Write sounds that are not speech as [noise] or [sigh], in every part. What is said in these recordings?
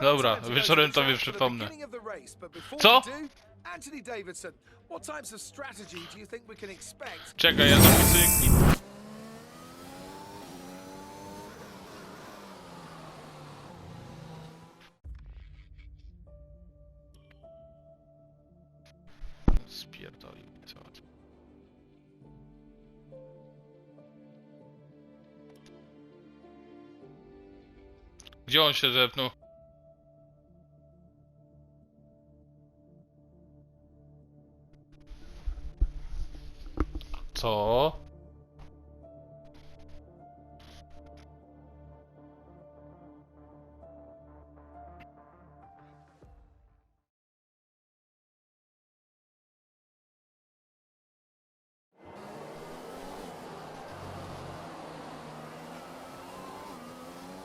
Dobra, wieczorem tobie przypomnę. Co? Czekaj, ja zapisuję klip. Spierdolił co. Gdzie on się zepnął? Co?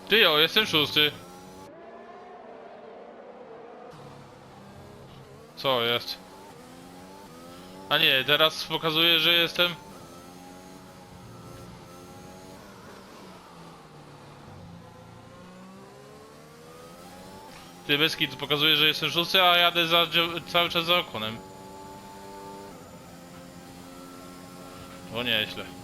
Ty o, jestem szósty. Co jest? A nie, teraz pokazuje, że jestem... Ty Beski, to pokazuje, że jestem szósty, a jadę za, cały czas za okonem. O nieźle. We've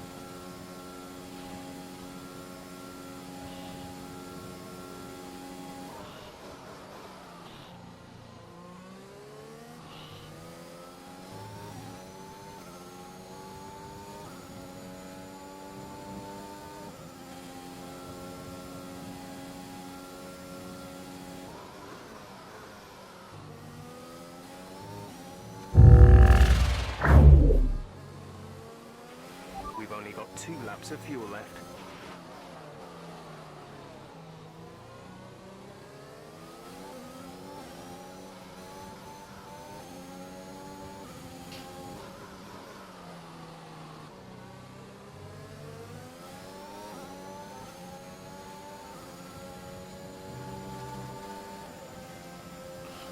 two laps of fuel left.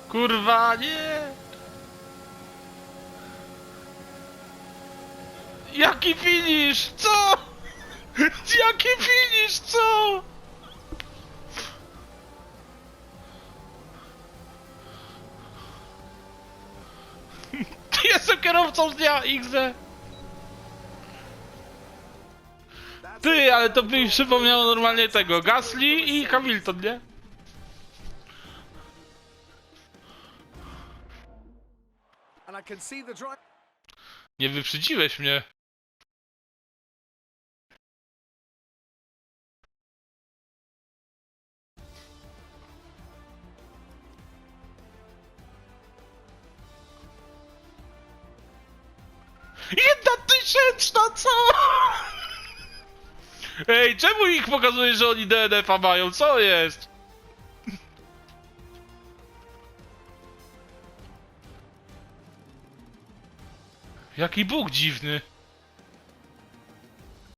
Kurwa, nie! Jaki finish? Co? Jaki finish? Co? [laughs] Jestem kierowcą z dnia XD. Ty, ale to mi przypomniało normalnie tego. Gasly i Hamilton, nie? Nie wyprzedziłeś mnie. Jedna tysięczna, co? Ej, czemu ich pokazuje, że oni DNF-a mają? Co jest? Jaki Bóg dziwny.